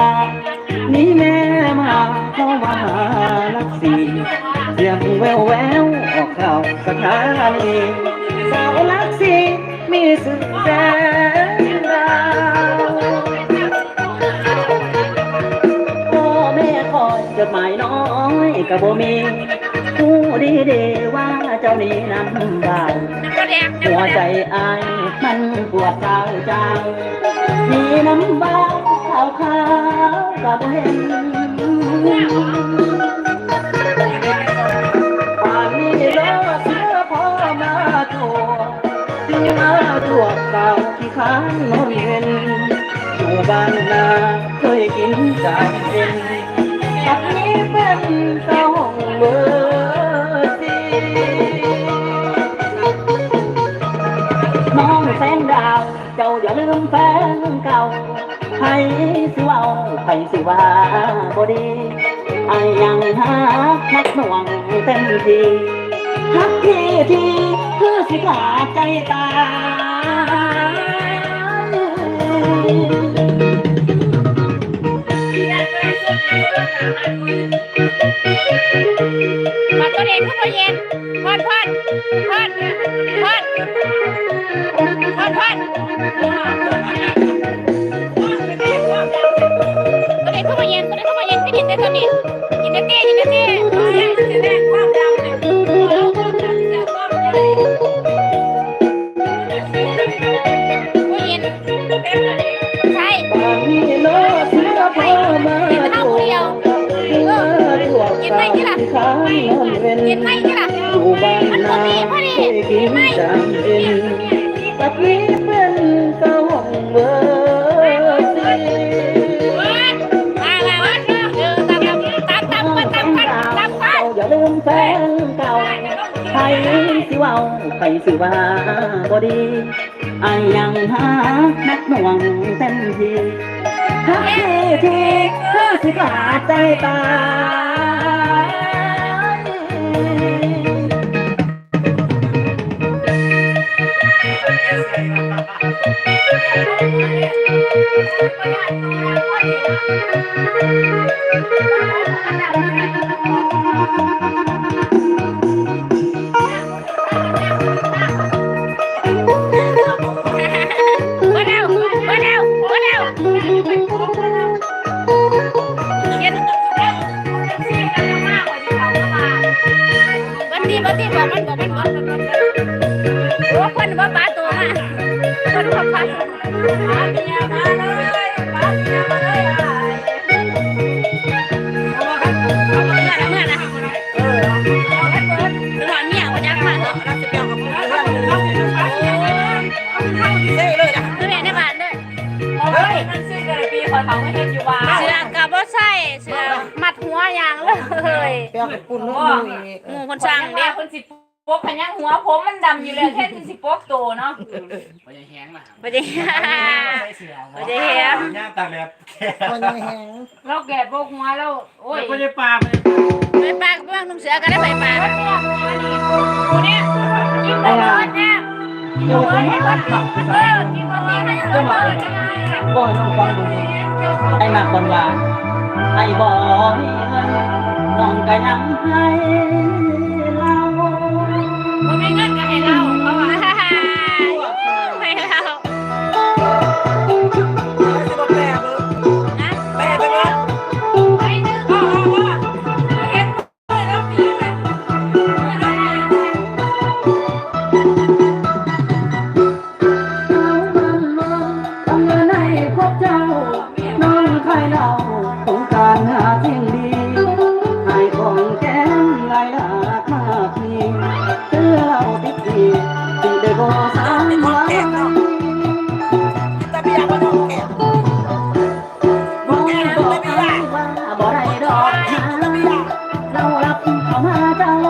นนานี่แม่มาเข้ามาหาลักสีเสียงแววแววออกข่าวสถานีสาวลักสีมีสุดแสนดาวพ่อแม่คอยจดหมายน้อยกับโบมีผู้ดีเดว่าเจ้านี้นำบ่าวน้ำแดงหัวน้ำแดใจงอายมันปวดเจ้าจังมีน้ำบ้าขาวขาวๆกั บเห็นป่านนี้รอเสือพ่อมาตัวที่มาตัวเก่าที่ค้างนอนเงินอยู่บ้านนาเคยกินจานเย็นปัดนี้เป็นแฟ ให้สิเว่าให้สิว่าบ่ดีไอ้ายยังหานักหน่วงเต็มทีฮักทีทีคือสิขาดใจตายมาตัวเองขึ้นตัวเย็นพอดพอดพอดพอดพอดพอด ตัวเย็นไม่ยินได้เตี้ยินได้เต้ยินได้เต้ตัวเย็นใช่ป่านนี้โลดเสือพ่อมาตัวเมื่อตัวยินเก่าไม่ที่ล่ะที่ค้างนอนเว้นยินไม่ที่ล่ะอยู่บ้านนาเคยกินจานเย็นปัดนี้เป็นเเว้าใครสิว่าบ่ดีไอ้ายยังหานักหน่วงเต็มทีทักทีทีเธอสิขาดใจตาย ว่าปลาตัวมาคนว่าปลาตัวมาเมียมาเลยมาเมียมาเลยเอาเมื่อนะเมื่อนะเออเอาให้เปิดหรือว่าเมียว่าจักมาเนาะเราจะเปียกกับเพื่อนเราเอาเลยนะคือแม่ในบ้านเลยเฮ้ยมันซื้อกันปีคอเขาไม่เห็นอยู่บ้านเสือกับบ่ใส่เสือมัดหัวอย่างเลยเปียกปุ่นลูกมืออีกหมู่คนสั่งเดียคนสิ ปกขยันหัวผมมันดำอยู่เลยแค่สิปกโตเนาะบ่ได้ใส่เสือบ่ได้เห็นย่างตาแบบคนแห้งเราแก่ปกหัวแล้วโอ้ยไม่ได้ปลาไปปากเบื้องนุ่งเสือก็ได้ไปปากกูเนี่ยกินไปเลยเนี่ยกินไปให้หมดเออกินไปให้หมดบ่ให้น้องฟังดูไอ้มากคนว่าไอ้บ่มีเงินน้องก็ยังให้เรามึงไม่เงินก็ให้ ด้ดอกหาเรารับเขามาเจ้าอย่ามาหัวตาอย่ามเลกินแล้วต้อด